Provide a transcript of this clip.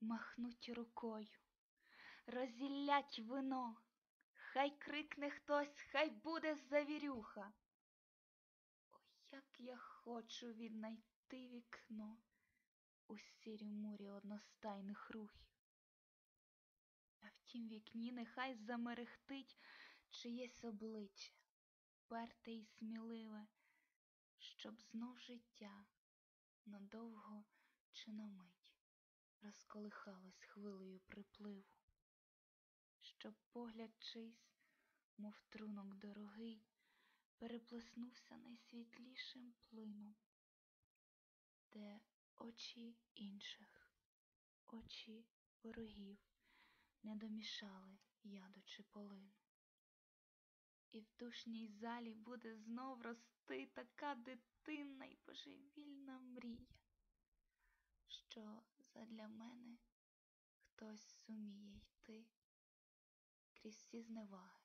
махнуть рукою, розіллять вино, хай крикне хтось, хай буде завірюха. Ой, як я хочу віднайти вікно у сірі мурі одностайних рухів. А в тім вікні нехай замерехтить чиєсь обличчя, перте й сміливе, щоб знов життя надовго чи на мить розколихалось хвилею припливу, щоб погляд чийсь, мов трунок дорогий, переплеснувся найсвітлішим плином, де очі інших, очі ворогів не домішали яду чи полину. І в душній залі буде знов рости така дитинна й божевільна мрія, що задля мене хтось суміє йти крізь всі зневаги,